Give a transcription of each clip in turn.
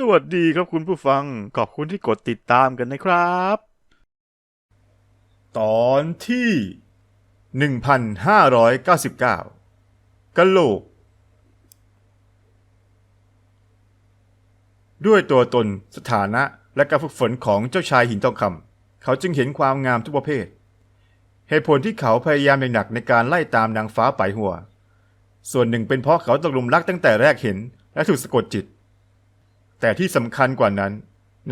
สวัสดีครับคุณผู้ฟัง ขอบคุณที่กดติดตามกันนะครับ ตอนที่ 1599กะโหลก ด้วยตัวตนสถานะและการฝึกฝนของเจ้าชายหินทองคำเขาจึงเห็นความงามทุกประเภท เหตุผลที่เขาพยายามอย่างหนักในการไล่ตามนางฟ้าไปหัว ส่วนหนึ่งเป็นเพราะเขาตกลุมรักตั้งแต่แรกเห็นและถูกสะกดจิต แต่ที่สำคัญกว่านั้น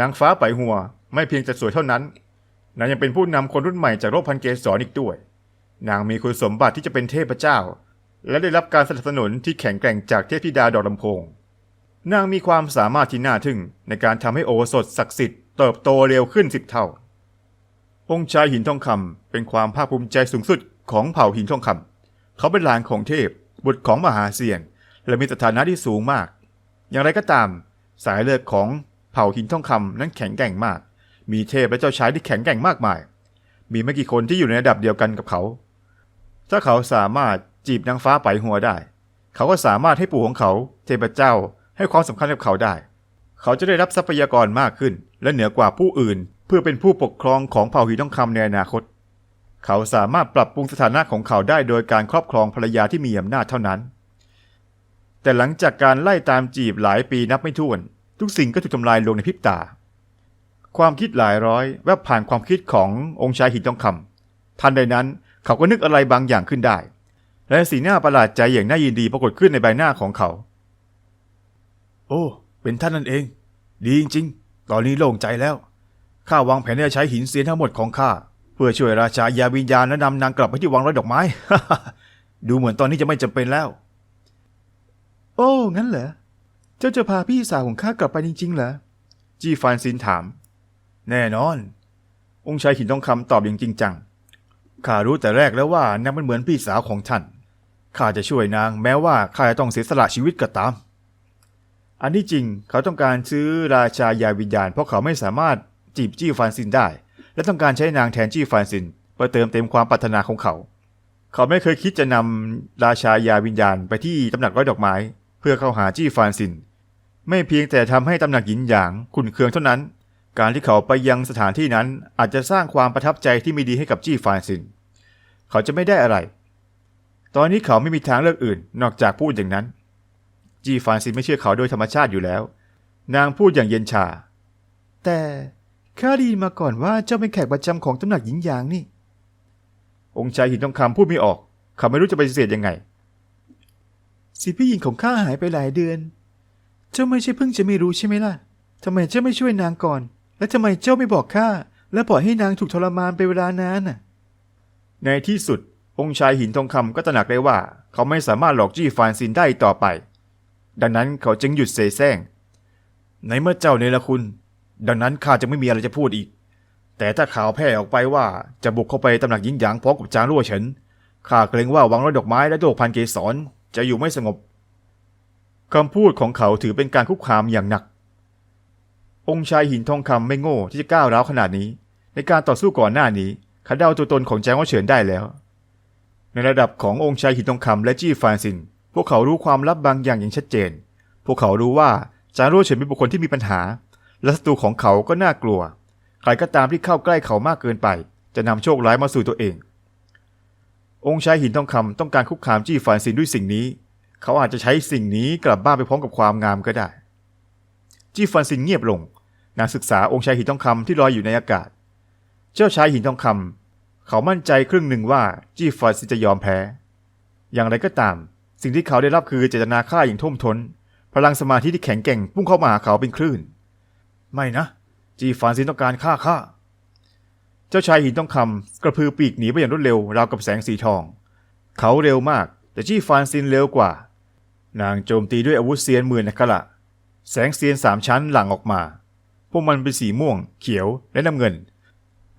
นางฟ้าไปหัวไม่เพียงจะสวยเท่านั้น นางยังเป็นผู้นำคนรุ่นใหม่จากโลกพันเกสรออีกด้วย นางมีคุณสมบัติที่จะเป็นเทพเจ้า และได้รับการสนับสนุนที่แข็งแกร่งจากเทพธิดาดอกลำโพง นางมีความสามารถที่น่าทึ่งในการทำให้โอสถศักดิ์สิทธิ์เติบโตเร็วขึ้นสิบเท่า องค์ชายหินทองคำเป็นความภาคภูมิใจสูงสุดของเผ่าหินทองคำเขาเป็นหลานของเทพบุตรของมหาเซียน และมีสถานะที่สูงมาก อย่างไรก็ตาม สายเลือดของเผ่าหินทองคำนั้นแข็งแกร่งมาก มีเทพและเจ้าชายที่แข็งแกร่งมากมาย มีไม่กี่คนที่อยู่ในระดับเดียวกันกับเขา ถ้าเขาสามารถจีบนางฟ้าไปหัวได้ เขาก็สามารถให้ปู่ของเขา เทพเจ้าให้ความสำคัญกับเขาได้ เขาจะได้รับทรัพยากรมากขึ้น และเหนือกว่าผู้อื่น เพื่อเป็นผู้ปกครองของเผ่าหินทองคำในอนาคต เขาสามารถปรับปรุงสถานะของเขาได้โดยการครอบครองภรรยาที่มีอำนาจเท่านั้น แต่หลังจากการไล่ตามจีบหลายปีนับไม่ถ้วน ทุกสิ่งก็ถูกทำลายลงในพริบตา ความคิดหลายร้อย แวบผ่านความคิดขององค์ชายหินทองคำทันใดนั้นเขาก็นึกอะไรบางอย่างขึ้นได้ และสีหน้าประหลาดใจอย่างน่ายินดีปรากฏขึ้นในใบหน้าของเขา โอ้ เป็นท่านนั่นเอง ดีจริงๆ ตอนนี้โล่งใจแล้วข้าวางแผนจะใช้หินเสียนทั้งหมดของข้าเพื่อช่วยราชายาวิญญาณและนำนางกลับไปที่วังร้อยดอกไม้ ดูเหมือนตอนนี้จะไม่จำเป็นแล้ว โอ้ งั้นเหรอ เจ้าจะพาพี่สาวของข้ากลับไปจริงๆเหรอ จีฟานซินถาม แน่นอน องค์ชายหินทองคำตอบอย่างจริงจัง ข้ารู้แต่แรกแล้วว่านางมันเหมือนพี่สาวของท่าน ข้าจะช่วยนางแม้ว่าข้าจะต้องเสียสละชีวิตก็ตาม อันที่จริงเขาต้องการซื้อราชายาวิญญาณ เพราะเขาไม่สามารถจีบจี้ฟานซินได้ และต้องการใช้นางแทนจี้ฟานซินเพื่อเติมเต็มความปรารถนาของเขา เขาไม่เคยคิดจะนำราชายาวิญญาณไปที่ตำหนักร้อยดอกไม้เพื่อเข้าหาจี้ฟานซิน ไม่เพียงแต่ทำให้ตำหนักหยินหยางขุนเคืองเท่านั้น การที่เขาไปยังสถานที่นั้นอาจจะสร้างความประทับใจที่ไม่ดีให้กับจี้ฟานซิน เขาจะไม่ได้อะไร ตอนนี้เขาไม่มีทางเลือกอื่น นอกจากพูดอย่างนั้น จี้ฟานซินไม่เชื่อเขาโดยธรรมชาติอยู่แล้ว นางพูดอย่างเย็นชา แต่ข้าได้ยินมาก่อนว่าเจ้าเป็นแขกประจำของตำหนักหญิงหยางนี่ องค์ชายหินทองคำพูดไม่ออก เขาไม่รู้จะปฏิเสธยังไง สิพี่หญิงของข้าหายไปหลายเดือน เจ้าไม่ใช่เพิ่งจะไม่รู้ใช่ไหมล่ะทำไมเจ้าไม่ช่วยนางก่อน และทำไมเจ้าไม่บอกข้าและปล่อยให้นางถูกทรมานไปเวลานานน่ะ ในที่สุด องค์ชายหินทองคำก็ตระหนักได้ว่า เขาไม่สามารถหลอกจี้ฟานซินได้อีกต่อไป ดังนั้นเขาจึงหยุดเสแสร้งในเมื่อเจ้าเนรคุณ ดังนั้นข้าจะไม่มีอะไรจะพูดอีก แต่ถ้าข่าวแพร่ออกไปว่าจะบุกเข้าไปตำหนักหญิงหยางพร้อมกับจางรั่วเฉินข้าเกรงว่าวังร้อยดอกไม้และโลกพันเกสร จะอยู่ไม่สงบคำพูดของเขาถือเป็นการคุกคามอย่างหนัก องค์ชายหินทองคำไม่โง่ที่จะก้าวร้าวขนาดนี้ ในการต่อสู้ก่อนหน้านี้เขาเดาตัวตนของแจงว่าเฉินได้แล้ว ในระดับขององค์ชายหินทองคำและจี้ฟานซิน พวกเขารู้ความลับบางอย่างอย่างชัดเจน พวกเขารู้ว่าจางรั่วเฉินเป็นบุคคลที่มีปัญหา และศัตรูของเขาก็น่ากลัว ใครก็ตามที่เข้าใกล้เขามากเกินไป จะนำโชคร้ายมาสู่ตัวเอง องค์ชายหินทองคำต้องการคุกคามจี้ฟานซินด้วยสิ่งนี้ เขาอาจจะใช้สิ่งนี้กลับบ้านไปพร้อมกับความงามก็ได้ จี้ฟานซินเงียบลงนางศึกษาองค์ชายหินทองคำที่ลอยอยู่ในอากาศ เจ้าชายหินทองคำเขามั่นใจครึ่งหนึ่งว่าจี้ฟานซินจะยอมแพ้ อย่างไรก็ตาม สิ่งที่เขาได้รับคือเจตนาฆ่าอย่างท่วมท้น พลังสมาธิที่แข็งแกร่งพุ่งเข้ามาหาเขาเป็นคลื่น ไม่นะ จีฟานซินต้องการฆ่าข้า จ้าชายหินต้องคำกระพือปีกหนีไปอย่างรวดเร็วราวกับแสงสีทอง เขาเร็วมาก แต่จีฟานซินเร็วกว่า นางโจมตีด้วยอาวุธเซียนหมื่นนักละแสงเซียนสามชั้นหลั่งออกมา พวกมันเป็นสีม่วง เขียวและน้ำเงิน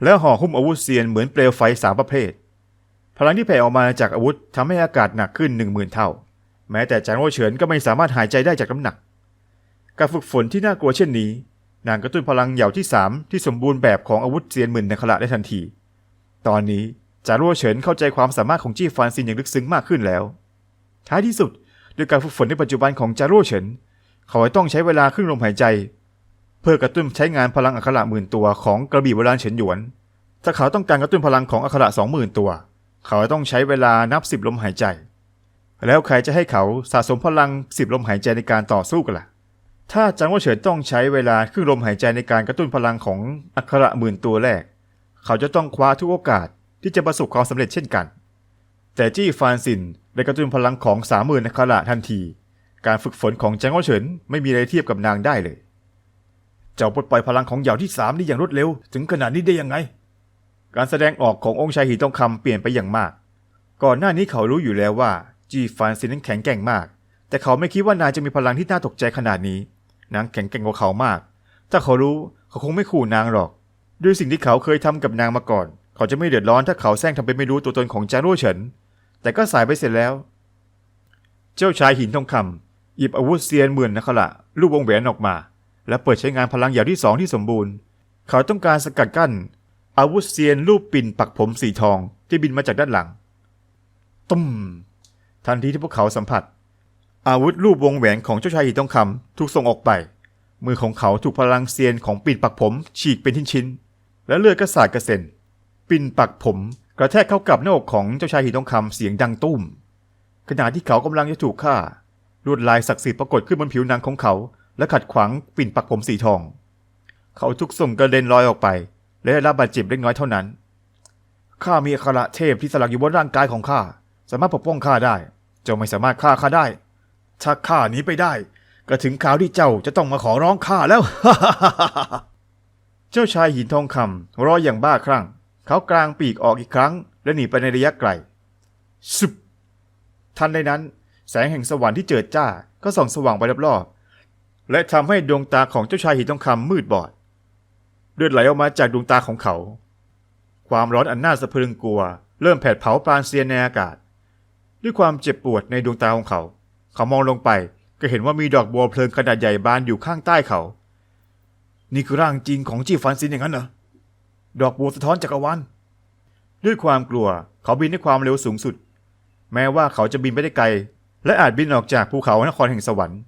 แล้วห่อหุ้มอาวุธเซียนเหมือนเปลวไฟสามประเภท พลังที่แผ่ออกมาจากอาวุธทำให้อากาศหนักขึ้นหนึ่งหมื่นเท่า แม้แต่จางโอเฉินก็ไม่สามารถหายใจได้จากน้ำหนัก การฝึกฝนที่น่ากลัวเช่นนี้ นางกระตุ้นพลังเหย่าที่สามที่สมบูรณ์แบบของอาวุธเซียนหมื่นในขณะได้ทันที ตอนนี้จารัวเฉินเข้าใจความสามารถของจี้ฟานซินอย่างลึกซึ้งมากขึ้นแล้ว ท้ายที่สุดด้วยการฝึกฝนในปัจจุบันของจารัวเฉิน เขาจะต้องใช้เวลาครึ่งลมหายใจ เพื่อกระตุ้นใช้งานพลังอัคระหมื่นตัวของกระบี่โบราณเฉินหยวน ถ้าเขาต้องการกระตุ้นพลังของอัคระสองหมื่นตัว เขาจะต้องใช้เวลานับสิบลมหายใจ แล้วใครจะให้เขาสะสมพลังสิบลมหายใจในการต่อสู้กันล่ะ ถ้าจางว่าเฉินต้องใช้เวลาครึ่งลมหายใจในการกระตุ้นพลังของอัคระหมื่นตัวแรก เขาจะต้องคว้าทุกโอกาสที่จะประสบความสำเร็จเช่นกัน แต่จี้ฟานซินได้กระตุ้นพลังของสามหมื่นอัคระทันที การฝึกฝนของจางว่าเฉินไม่มีอะไรเทียบกับนางได้เลย เจ้าปลดปล่อยพลังของเหยาที่สามได้อย่างรวดเร็ว ถึงขนาดนี้ได้ยังไง การแสดงออกขององค์ชายหินทองคำเปลี่ยนไปอย่างมาก ก่อนหน้านี้เขารู้อยู่แล้วว่าจีฟานซินนั้นแข็งแกร่งมาก แต่เขาไม่คิดว่านางจะมีพลังที่น่าตกใจขนาดนี้ นางแข็งแกร่งกว่าเขามาก ถ้าเขารู้เขาคงไม่ขู่นางหรอก ด้วยสิ่งที่เขาเคยทำกับนางมาก่อน เขาจะไม่เดือดร้อนถ้าเขาแซงทำเป็นไม่รู้ตัวตนของจางรั่เฉิน แต่ก็สายไปเสร็จแล้ว เจ้าชายหินทองคำหยิบอาวุธเซียนหมื่นนักละรูปวงแหวนออกมา และเปิดใช้งานพลังอย่างที่สองที่สมบูรณ์ เขาต้องการสกัดกั้น อาวุธเซียนรูปปิ่นปักผมสีทองที่บินมาจากด้านหลังตุ้มทันทีที่พวกเขาสัมผัส อาวุธรูปวงแหวนของเจ้าชายหินทองคำถูกส่งออกไป มือของเขาถูกพลังเซียนของปิ่นปักผมฉีกเป็นชิ้นๆและเลือดก็สาดกระเซ็น ปิ่นปักผมกระแทกเข้ากับหน้าอกของเจ้าชายหินทองคำเสียงดังตุ้ม ขณะที่เขากำลังจะถูกฆ่าลวดลายศักดิ์สิทธิ์ปรากฏขึ้นบนผิวหนังของเขา และขัดขวางปิ่นปักผมสีทอง เขาทุกส่งกระเด็นลอยออกไป และได้รับบาดเจ็บเล็กน้อยเท่านั้นข้ามีอัคระเทพที่สลักอยู่บนร่างกายของข้าสามารถปกป้องข้าได้เจ้าไม่สามารถฆ่าข้าได้ ถ้าข้าหนีไปได้ ก็ถึงคราวที่เจ้าจะต้องมาขอร้องข้าแล้ว เจ้าชายหินทองคำร้อยอย่างบ้าคลั่ง เขากลางปีกออกอีกครั้ง และหนีไปในระยะไกลสุบทันใดนั้น แสงแห่งสวรรค์ที่เจิดจ้าก็ส่องสว่างไปรอบๆและทำให้ดวงตาของเจ้าชายหินทองคำมืดบอด เลือดไหลออกมาจากดวงตาของเขา ความร้อนอันน่าสะพรึงกลัว เริ่มแผดเผาปราณเซียนในอากาศ ด้วยความเจ็บปวดในดวงตาของเขา เขามองลงไป ก็เห็นว่ามีดอกบัวเพลิงขนาดใหญ่บานอยู่ข้างใต้เขา นี่คือร่างจริงของจีฟันซินอย่างนั้นเหรอ ดอกบัวสะท้อนจักรวาลด้วยความกลัวเขาบินด้วยความเร็วสูงสุด แม้ว่าเขาจะบินไปได้ไกล และอาจบินออกจากภูเขานครแห่งสวรรค์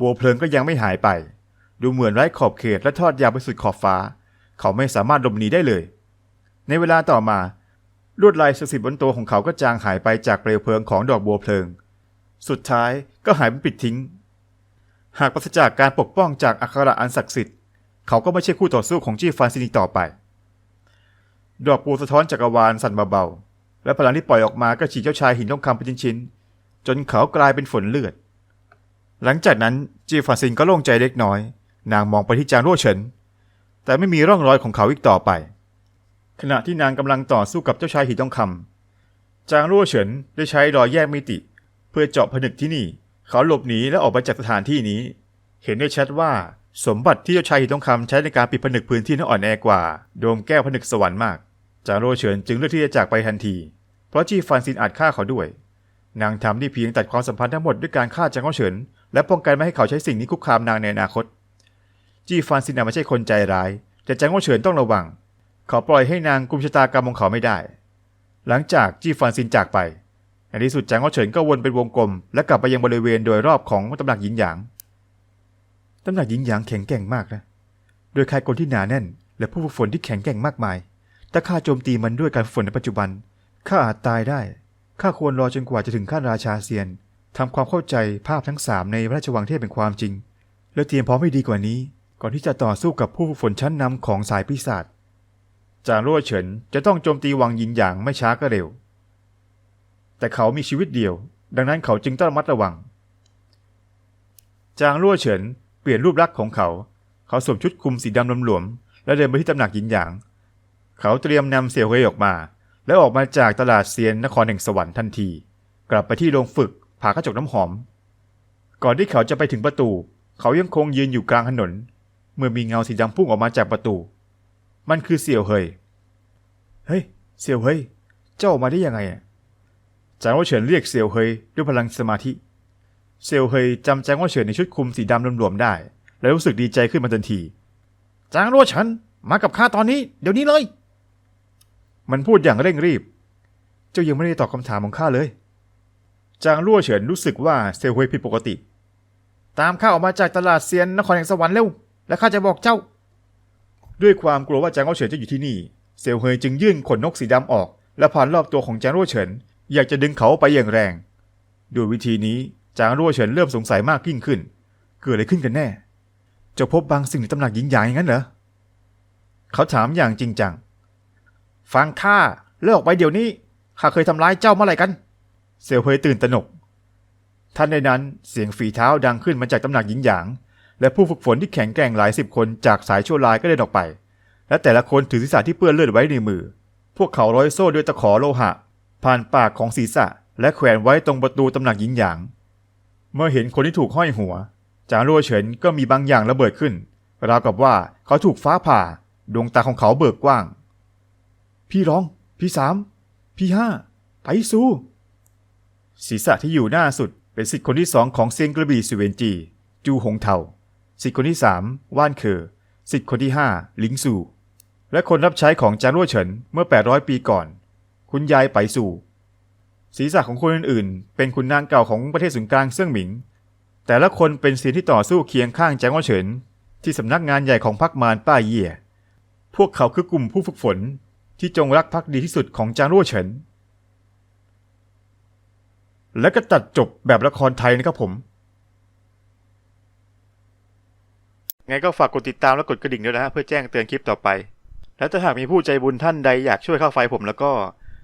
บัวเพลิงก็ยังไม่หายไป ดูเหมือนไร้ขอบเขตและทอดยาวไปสุดขอบฟ้า เขาไม่สามารถหลบหนีได้เลย ในเวลาต่อมาลวดลายศักดิ์สิทธิ์บนตัวของเขาก็จางหายไปจากเปลวเพลิงของดอกบัวเพลิง สุดท้ายก็หายเป็นปิดทิ้ง หากปราศจากการปกป้องจากอัคระอันศักดิ์สิทธิ์เขาก็ไม่ใช่คู่ต่อสู้ของจี้ฟานซินีต่อไป ดอกบัวสะท้อนจักรวาลสั่นเบาๆ และพลังที่ปล่อยออกมาก็ฉีดเจ้าชายหินทองคำเป็นชิ้นๆจนเขากลายเป็นฝนเลือด หลังจากนั้นจีฟานซินก็โล่งใจเล็กน้อย นางมองไปที่จางรั่วเฉิน แต่ไม่มีร่องรอยของเขาอีกต่อไป ขณะที่นางกำลังต่อสู้กับเจ้าชายหินทองคำจางรั่วเฉินได้ใช้รอยแยกมิติ เพื่อเจาะผนึกที่นี่ เขาหลบหนีและออกไปจากสถานที่นี้ เห็นได้ชัดว่าสมบัติที่เจ้าชายหินทองคำใช้ในการปิดผนึกพื้นที่นั้นอ่อนแอกว่า โดมแก้วผนึกสวรรค์มาก จางรั่วเฉินจึงเลือกที่จะจากไปทันที เพราะจีฟานซินอาจฆ่าเขาด้วย นางทำได้เพียงตัดความสัมพันธ์ทั้งหมดด้วยการฆ่าจางโรเฉิน และป้องกันไม่ให้เขาใช้สิ่งนี้คุกคามนางในอนาคต จีฟานซินอาจไม่ใช่คนใจร้าย แต่จางโรเฉินต้องระวัง เขาปล่อยให้นางกุมชะตากรรมของเขาไม่ได้ หลังจากจีฟานซินจากไป ในที่สุดจางอ้อเฉินก็วนเป็นวงกลม และกลับไปยังบริเวณโดยรอบของตำหนักหญิงหยางตำหนักหญิงหยางแข็งแกร่งมากนะ โดยใคายกลที่หนาแน่น และผู้ฝึกฝนที่แข็งแกร่งมากมาย ถ้าข้าโจมตีมันด้วยการฝึกฝนในปัจจุบัน ข้าอาจตายได้ ข้าควรรอจนกว่าจะถึงขั้นราชาเซียนทำความเข้าใจภาพทั้งสามในราชวังเทพเป็นความจริง แล้วเตรียมพร้อมให้ดีกว่านี้ ก่อนที่จะต่อสู้กับผู้ฝึกฝนชั้นนำของสายปีศาจจางรั่วเฉินจะต้องโจมตีวังยินหยางไม่ช้าก็เร็ว แต่เขามีชีวิตเดียว ดังนั้นเขาจึงต้องระมัดระวัง จางรั่วเฉินเปลี่ยนรูปลักษณ์ของเขา เขาสวมชุดคลุมสีดำหลวมๆและเดินไปที่ตำหนักหยินหยาง เขาเตรียมนำเสี่ยวเฮยออกมา และออกมาจากตลาดเซียนนครแห่งสวรรค์ทันที กลับไปที่โรงฝึกผ่ากระจกน้ำหอม ก่อนที่เขาจะไปถึงประตู เขายังคงยืนอยู่กลางถนน เมื่อมีเงาสีดำพุ่งออกมาจากประตู มันคือเสี่ยวเฮยเฮ้ยเสี่ยวเฮยเจ้าออกมาได้ยังไงอะ จางว่าเฉินเรียกเสี่ยวเฮยด้วยพลังสมาธิเสี่ยวเฮยจำจางว่าเฉินในชุดคลุมสีดำหลวมๆได้ และรู้สึกดีใจขึ้นมาทันที จางรั่วเฉินมากับข้าตอนนี้ เดี๋ยวนี้เลย มันพูดอย่างเร่งรีบ เจ้ายังไม่ได้ตอบคำถามของข้าเลย จางรั่วเฉินรู้สึกว่าเสี่ยวเฮยผิดปกติ ตามข้าออกมาจากตลาดเซียนนครแห่งสวรรค์เร็ว แล้วข้าจะบอกเจ้า ด้วยความกลัวว่าจางโร่วเฉินจะอยู่ที่นี่ เซลเฮยจึงยื่นขนนกสีดำออก และผ่านรอบตัวของจางโร่วเฉิน อยากจะดึงเขาไปอย่างแรง ด้วยวิธีนี้จางโร่เฉินเริ่มสงสัยมากยิ่งขึ้น เกิดอะไรขึ้นกันแน่ จะพบบางสิ่งในตำหนักหญิงหยางอย่างนั้นเหรอ เขาถามอย่างจริงจัง ฟังข้าเลิกออกไปเดี๋ยวนี้ ข้าเคยทำร้ายเจ้าเมื่อไหร่กัน เซลเฮยตื่นตระหนก ทันใดนั้นเสียงฝีเท้าดังขึ้นมาจากตำหนักหญิงหยาง และผู้ฝึกฝนที่แข็งแกร่งหลายสิบคนจากสายชั่วร้ายก็เดินออกไป และแต่ละคนถือศีรษะที่เปื้อนเลือดไว้ในมือ พวกเขาร้อยโซ่ด้วยตะขอโลหะ ผ่านปากของศีรษะ และแขวนไว้ตรงประตูตำหนักหญิงหยาง เมื่อเห็นคนที่ถูกห้อยหัวจางรัวเฉินก็มีบางอย่างระเบิดขึ้น ราวกับว่าเขาถูกฟ้าผ่า ดวงตาของเขาเบิกกว้าง พี่ร้อง พี่สาม พี่ห้า ไปสู้ ศีรษะที่อยู่หน้าสุดเป็นสิทธิ์คนที่สองของเซียนกระบี่สุเวนจี จูหงเทาสิทธิ์คนที่สามว่านเคอสิทธิ์คนที่ห้าลิงซูและคนรับใช้ของจางรัวเฉินเมื่อ 800 ปีก่อน คุณยายไปสู่ ศีรษะของคนอื่นๆ เป็นคุณนางเก่าของประเทศศูนย์กลางเซี่ยงหมิง แต่ละคนเป็นเซียนที่ต่อสู้เคียงข้างจางรั่วเฉิน ที่สำนักงานใหญ่ของพรรคมารป้าเย่ยพวกเขาคือกลุ่มผู้ฝึกฝนที่จงรักภักดีที่สุดของจางรั่วเฉิน และก็ตัดจบแบบละครไทยนะครับผม ไงก็ฝากกดติดตามและกดกระดิ่งด้วยนะฮะเพื่อแจ้งเตือนคลิปต่อไป และถ้าหากมีผู้ใจบุญท่านใดอยากช่วยค่าไฟผมแล้วก็